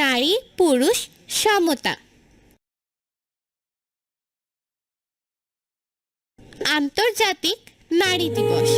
নারী পুরুষ সমতা। আন্তর্জাতিক নারী দিবস।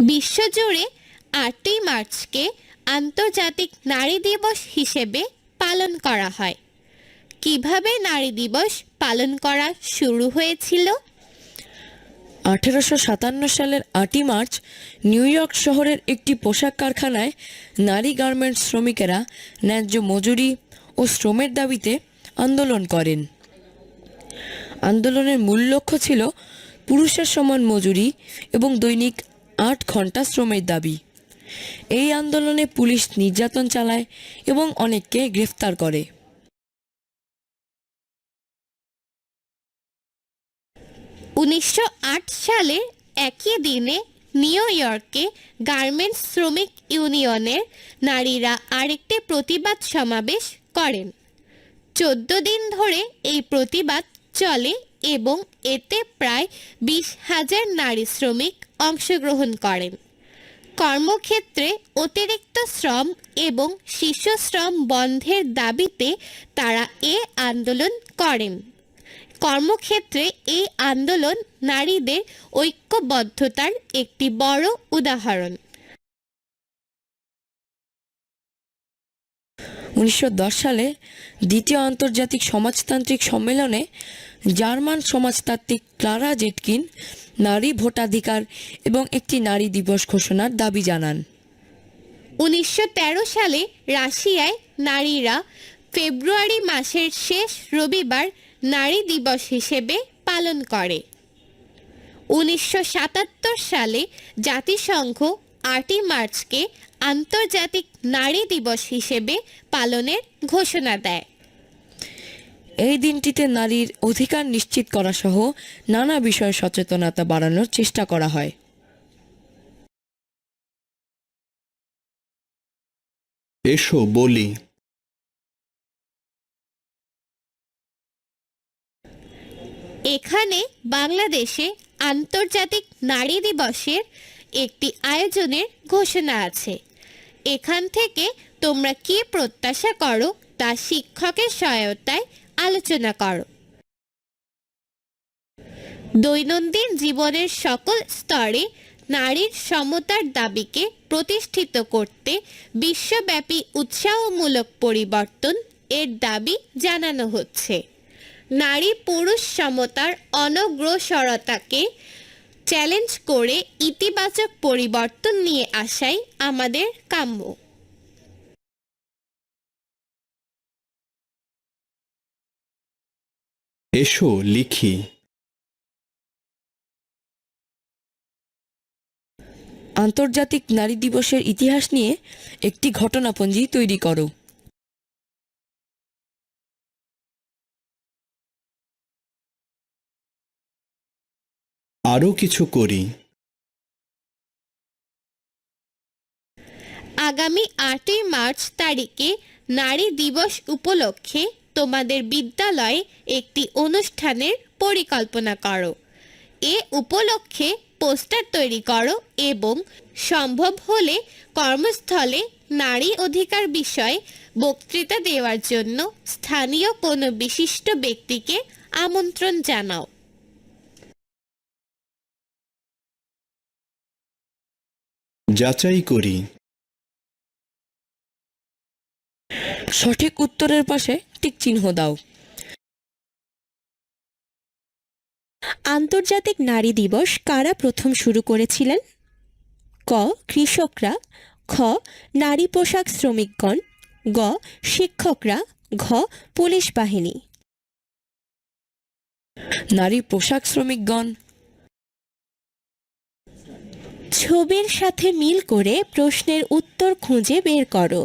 বিশ্বজুড়ে আটই মার্চকে আন্তর্জাতিক নারী দিবস হিসেবে পালন করা হয়। কীভাবে নারী দিবস পালন করা শুরু হয়েছিল? আঠেরোশো সাতান্ন সালের আটই মার্চ নিউ ইয়র্ক শহরের একটি পোশাক কারখানায় নারী গার্মেন্টস শ্রমিকেরা ন্যায্য মজুরি ও শ্রমের দাবিতে আন্দোলন করেন। আন্দোলনের মূল লক্ষ্য ছিল পুরুষের সমান মজুরি এবং দৈনিক আট ঘণ্টা শ্রমের দাবি। এই আন্দোলনে পুলিশ নির্যাতন চালায় এবং অনেককে গ্রেফতার করে। উনিশশো আট সালে একই দিনে নিউ ইয়র্কে গার্মেন্টস শ্রমিক ইউনিয়নের নারীরা আরেকটি প্রতিবাদ সমাবেশ করেন। চোদ্দ দিন ধরে এই প্রতিবাদ চলে এবং এতে প্রায় বিশ হাজার নারী শ্রমিক অংশগ্রহণ করেন কর্মক্ষেত্রে অতিরিক্ত শ্রম এবং শিশু শ্রম বন্ধের দাবিতে তারা এ আন্দোলন করেন। কর্মক্ষেত্রে এই আন্দোলন নারীদের ঐক্যবদ্ধতার একটি বড় উদাহরণ। উনিশশো দশ সালে দ্বিতীয় আন্তর্জাতিক সমাজতান্ত্রিক সম্মেলনে জার্মান সমাজতাত্ত্বিক ক্লারা জেটকিন নারী ভোটাধিকার এবং একটি নারী দিবস ঘোষণার দাবি জানান। উনিশশো তেরো সালে রাশিয়ায় নারীরা ফেব্রুয়ারি মাসের শেষ রবিবার নারী দিবস হিসেবে পালন করে। উনিশশো সাতাত্তর সালে জাতিসংঘ আটই মার্চকে আন্তর্জাতিক নারী দিবস হিসেবে পালনের ঘোষণা দেয়। এই দিনটিতে নারীর অধিকার নিশ্চিত করা সহ নানা বিষয়ে সচেতনতা বাড়ানোর চেষ্টা করা হয়। এসো বলি। এখানে বাংলাদেশে আন্তর্জাতিক নারী দিবসের একটি আয়োজনের ঘোষণা আছে। এখান থেকে তোমরা কি প্রত্যাশা করো তা শিক্ষকের সহায়তায় আলোচনা করো। দৈনন্দিন জীবনের সকল স্তরে নারীর সমতার দাবিকে প্রতিষ্ঠিত করতে বিশ্বব্যাপী উৎসাহমূলক পরিবর্তন এর দাবি জানানো হচ্ছে। নারী পুরুষ সমতার অনগ্রসরতাকে চ্যালেঞ্জ করে ইতিবাচক পরিবর্তন নিয়ে আসাই আমাদের কাম্য। এসো লিখি। আন্তর্জাতিক নারী দিবসের ইতিহাস নিয়ে একটি ঘটনাপঞ্জি তৈরি করো। আরও কিছু করি। আগামী আটই মার্চ তারিখে নারী দিবস উপলক্ষে তোমাদের বিদ্যালয়ে একটি অনুষ্ঠানের পরিকল্পনা করো। এ উপলক্ষে পোস্টার তৈরি করো এবং সম্ভব হলে কর্মস্থলে নারী অধিকার বিষয়ে বক্তৃতা দেওয়ার জন্য স্থানীয় কোনো বিশিষ্ট ব্যক্তিকে আমন্ত্রণ জানাও। যাচাই করি। সঠিক উত্তরের পাশে টিক চিহ্ন দাও। আন্তর্জাতিক নারী দিবস কারা প্রথম শুরু করেছিলেন? ক. কৃষকরা খ. নারী পোশাক শ্রমিকগণ গ. শিক্ষকরা ঘ. পুলিশ বাহিনী। নারী পোশাক শ্রমিকগণ ছবির সাথে মিল করে প্রশ্নের উত্তর খুঁজে বের করো।